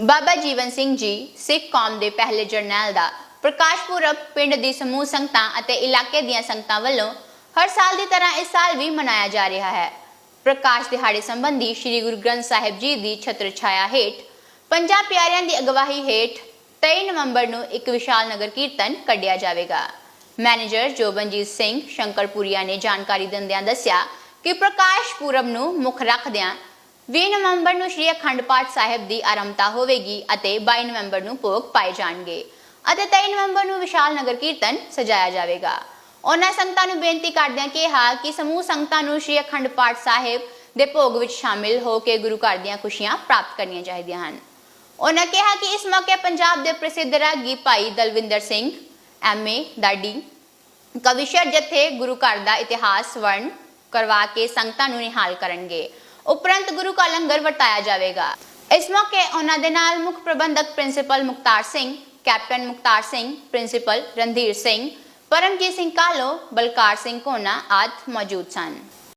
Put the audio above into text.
ਬਾਬਾ ਜੀਵਨ ਸਿੰਘ ਜੀ, ਸਿੱਖ ਕੌਮ ਦੇ ਪਹਿਲੇ ਜਰਨੈਲ ਦਾ ਪ੍ਰਕਾਸ਼ ਪੁਰਬ ਪਿੰਡ ਦੀ ਸਮੂਹ ਸੰਗਤਾਂ ਅਤੇ ਇਲਾਕੇ ਦੀਆਂ ਸੰਗਤਾਂ ਵੱਲੋਂ ਹਰ ਸਾਲ ਦੀ ਤਰ੍ਹਾਂ ਇਸ ਸਾਲ ਵੀ ਮਨਾਇਆ ਜਾ ਰਿਹਾ ਹੈ। ਪ੍ਰਕਾਸ਼ ਦਿਹਾੜੇ ਸੰਬੰਧੀ ਸ੍ਰੀ ਗੁਰੂ ਗ੍ਰੰਥ ਸਾਹਿਬ ਜੀ ਦੀ ਛਤਰ ਛਾਇਆ ਹੇਠ ਪੰਜਾਂ ਪਿਆਰਿਆਂ ਦੀ ਅਗਵਾਈ ਹੇਠ 23 ਨਵੰਬਰ ਨੂੰ ਇੱਕ ਵਿਸ਼ਾਲ ਨਗਰ ਕੀਰਤਨ ਕੱਢਿਆ ਜਾਵੇਗਾ। ਮੈਨੇਜਰ ਜੋਬਨਜੀਤ ਸਿੰਘ ਸ਼ੰਕਰਪੁਰੀਆ ਨੇ ਜਾਣਕਾਰੀ ਦਿੰਦਿਆਂ ਦੱਸਿਆ ਕਿ ਪ੍ਰਕਾਸ਼ ਪੁਰਬ ਨੂੰ ਮੁੱਖ ਰੱਖਦਿਆਂ 20 ਨਵੰਬਰ ਨੂੰ ਸ਼੍ਰੀ ਅਖੰਡ ਪਾਠ ਸਾਹਿਬ ਦੀ ਆਰੰਭਤਾ ਹੋਵੇਗੀ ਅਤੇ 22 ਨਵੰਬਰ ਨੂੰ ਭੋਗ ਪਾਏ ਜਾਣਗੇ ਅਤੇ 23 ਨਵੰਬਰ ਨੂੰ ਵਿਸ਼ਾਲ ਨਗਰ ਕੀਰਤਨ ਸਜਾਇਆ ਜਾਵੇਗਾ। ਉਹਨਾਂ ਸੰਗਤਾਂ ਨੂੰ ਬੇਨਤੀ ਕਰਦਿਆਂ ਕਿਹਾ ਕਿ ਸਮੂਹ ਸੰਗਤਾਂ ਨੂੰ ਸ਼੍ਰੀ ਅਖੰਡ ਪਾਠ ਸਾਹਿਬ ਦੇ ਭੋਗ ਵਿੱਚ ਸ਼ਾਮਿਲ ਹੋ ਕੇ ਗੁਰੂ ਘਰ ਦੀਆਂ ਖੁਸ਼ੀਆਂ ਪ੍ਰਾਪਤ ਕਰਨੀਆਂ ਚਾਹੀਦੀਆਂ ਹਨ। ਉਹਨਾਂ ਕਿਹਾ ਕਿ ਇਸ ਮੌਕੇ ਪੰਜਾਬ ਦੇ ਪ੍ਰਸਿੱਧ ਰਾਗੀ ਭਾਈ ਦਲਵਿੰਦਰ ਸਿੰਘ ਐਮਏ ਦਾਡੀ ਕਵਿਸ਼ਰ ਜਥੇ ਗੁਰੂ ਘਰ ਦਾ ਇਤਿਹਾਸ, ਵਰਣ ਕਰਵਾ ਕੇ ਸੰਗਤਾਂ ਨੂੰ ਨਿਹਾਲ ਕਰਨਗੇ। ਉਪਰੰਤ ਗੁਰੂ ਕਾ ਲੰਗਰ ਵਰਤਾਇਆ ਜਾਵੇਗਾ। ਇਸ ਮੌਕੇ ਉਹਨਾਂ ਦੇ ਨਾਲ ਮੁੱਖ ਪ੍ਰਬੰਧਕ principal Mukhtar Singh, captain Mukhtar Singh, principal Randhir Singh, Paramjit Singh Kalo, Balkar Singh Kona ਆਦਿ ਮੌਜੂਦ ਸਨ।